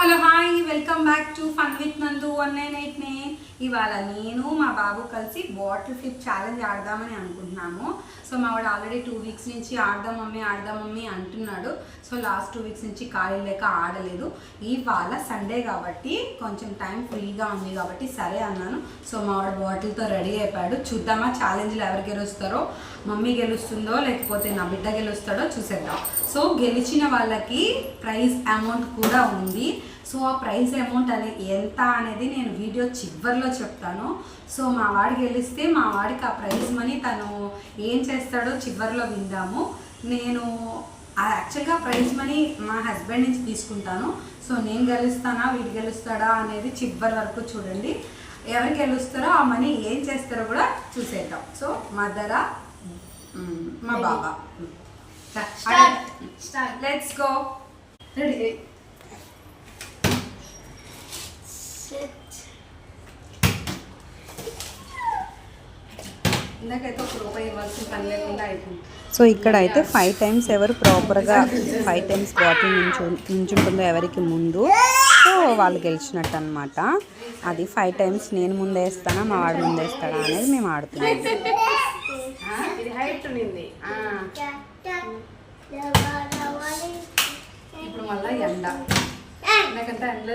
Hello, hi, welcome back to Fun with Nandu 1989. ఇవాళ నేను మా బాబు కలిసి బాటిల్ ఫ్లిప్ ఛాలెంజ్ ఆడదామని అనుకుంటున్నాము. సో మా వాడు ఆల్రెడీ టూ వీక్స్ నుంచి ఆడదాం మమ్మీ ఆడదాం మమ్మీ అంటున్నాడు. సో లాస్ట్ టూ వీక్స్ నుంచి ఖాళీ లేక ఆడలేదు. ఇవాళ సండే కాబట్టి కొంచెం టైం ఫ్రీగా ఉంది కాబట్టి సరే అన్నాను. సో మా వాడు బాటిల్తో రెడీ అయిపోయాడు. చూద్దామా ఛాలెంజ్లో ఎవరు గెలుస్తారో? మమ్మీ గెలుస్తుందో లేకపోతే నా బిడ్డ గెలుస్తాడో చూసేద్దాం. సో గెలిచిన వాళ్ళకి ప్రైజ్ అమౌంట్ కూడా ఉంది. సో ఆ ప్రైజ్ అమౌంట్ అనేది ఎంత అనేది నేను వీడియో చివరిలో చెప్తాను. సో మా వాడు గెలిస్తే మా వాడికి ఆ ప్రైజ్ మనీ తను ఏం చేస్తాడో చివరిలో విందాము. నేను యాక్చువల్గా ప్రైజ్ మనీ మా హస్బెండ్ నుంచి తీసుకుంటాను. సో నేను గెలుస్తానా వీడు గెలుస్తాడా అనేది చివరి వరకు చూడండి. ఎవరు గెలుస్తారో ఆ మనీ ఏం చేస్తారో కూడా చూసేద్దాం. సో మదర మ్, మా బాబా. లెట్స్ గో రెడీ సో ఇక్కడ అయితే ఫైవ్ టైమ్స్ ఎవరు ప్రాపర్గా ఫైవ్ టైమ్స్ బాటిల్ నుంచు నుంచుంటుందో ఎవరికి ముందు. సో వాళ్ళు గెలిచినట్టు అనమాట అది ఫైవ్ టైమ్స్ నేను ముందేస్తానా మా వాడు ముందేస్తాడా అనేది మేము ఆడుతున్నాం. ఇది హైట్ ఉండింది. ఆ, ఇప్పుడు మళ్ళీ ఎండ. నాకంటే ఎండ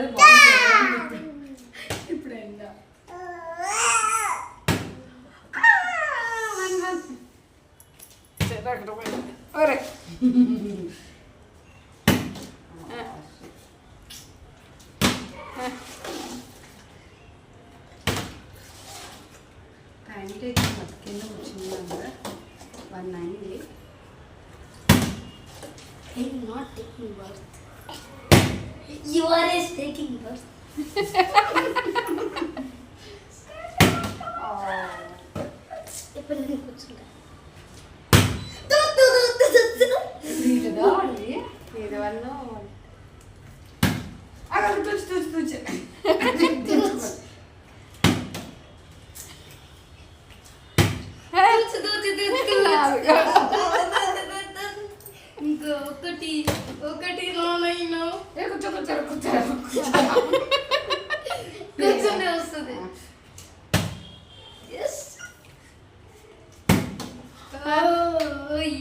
టైం టేకింగ్ కింద వచ్చింది కదా వన్ అయింది I'm not taking birth. You are is taking birth. ఇప్పుడు ఇది వన్ అక్కడ తుచ్చు తుచ్చు తుచ్చు దు, దు, దు, దు, దు. ఇంకో ఒకటి ఒకటి నానైనా ఏ కూర్చో కూర్చో కూర్చో కూర్చుంటే వస్తుంది ఎస్ ఓయ్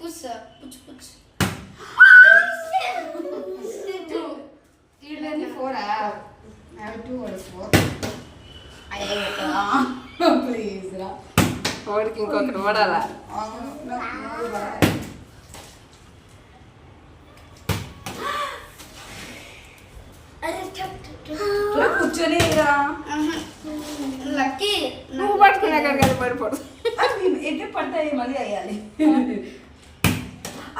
యార్ పుష్ పుచ్ పుచ్ ఈడని ఫోరా టు వర్డ్ ఫోర్ ప్లీజ్ రా ఇంకొకటి కూర్చొని లక్కీ నువ్వు పట్టుకునే అది పడిపోడు ఎట్టి పడతాయి మళ్ళీ అయ్యాలి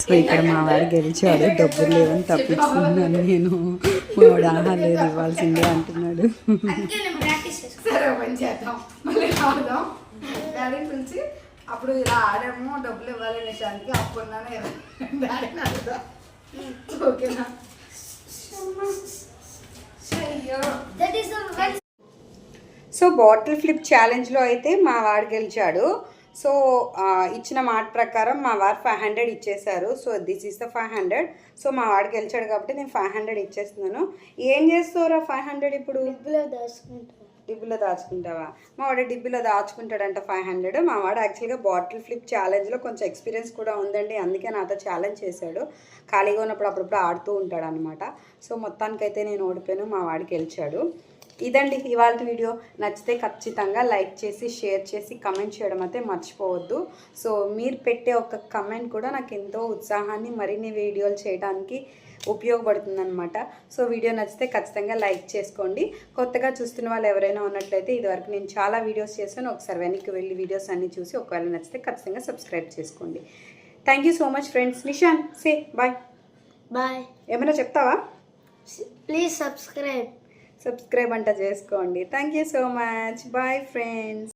సో ఇక్కడ మా వాడు గెలిచాడు డబ్బులు లేవని తప్పించుకున్నాను నేను. మా వాడు ఆహా లేదు ఇవ్వాల్సిందే అంటున్నాడు. సరే పని చేద్దాం. మళ్ళీ ఆడదాం డాడీ పిలిచి అప్పుడు ఇలా ఆడాము డబ్బులు ఇవ్వాలి నిషానికి అప్పుడు డాడీని అడుగుదాం ఓకేనా సో బాటిల్ ఫ్లిప్ ఛాలెంజ్లో అయితే మా వాడు గెలిచాడు. సో ఇచ్చిన మాట ప్రకారం మా వారు ఫైవ్ హండ్రెడ్ ఇచ్చేశారు. So this is the five hundred. So మా వాడు గెలిచాడు కాబట్టి నేను ఫైవ్ హండ్రెడ్ ఇచ్చేస్తున్నాను. ఏం చేస్తారా ఫైవ్ హండ్రెడ్ ఇప్పుడు? డబ్బులో దాచుకుంటా. డిబ్బిలో దాచుకుంటావా? మా వాడు డిబ్బిలో దాచుకుంటాడంట ఫైవ్ హండ్రెడ్. మా వాడు యాక్చువల్గా బాటిల్ ఫ్లిప్ ఛాలెంజ్లో కొంచెం ఎక్స్పీరియన్స్ కూడా ఉందండి. అందుకే నాతో ఛాలెంజ్ చేశాడు. ఖాళీగా ఉన్నప్పుడు అప్పుడప్పుడు ఆడుతూ ఉంటాడు అనమాట సో మొత్తానికైతే నేను ఓడిపోయాను. మా వాడికి గెలిచాడు. ఇదండి ఇవాళ వీడియో. నచ్చితే ఖచ్చితంగా లైక్ చేసి షేర్ చేసి కమెంట్ చేయడం అయితే మర్చిపోవద్దు. సో మీరు పెట్టే ఒక కమెంట్ కూడా నాకు ఎంతో ఉత్సాహాన్ని మరిన్ని వీడియోలు చేయడానికి ఉపయోగపడుతుందన్నమాట. సో వీడియో నచ్చితే ఖచ్చితంగా లైక్ చేసుకోండి. కొత్తగా చూస్తున్న వాళ్ళు ఎవరైనా ఉన్నట్లయితే ఇదివరకు నేను చాలా వీడియోస్ చేశాను. ఒకసారి వెనక్కి వెళ్ళి వీడియోస్ అన్నీ చూసి ఒకవేళ నచ్చితే ఖచ్చితంగా సబ్స్క్రైబ్ చేసుకోండి. Thank you so much friends Nishan say bye bye ఏమైనా చెప్తావా? ప్లీజ్ సబ్స్క్రైబ్ సబ్స్క్రైబ్ అంట చేసుకోండి. Thank you so much bye friends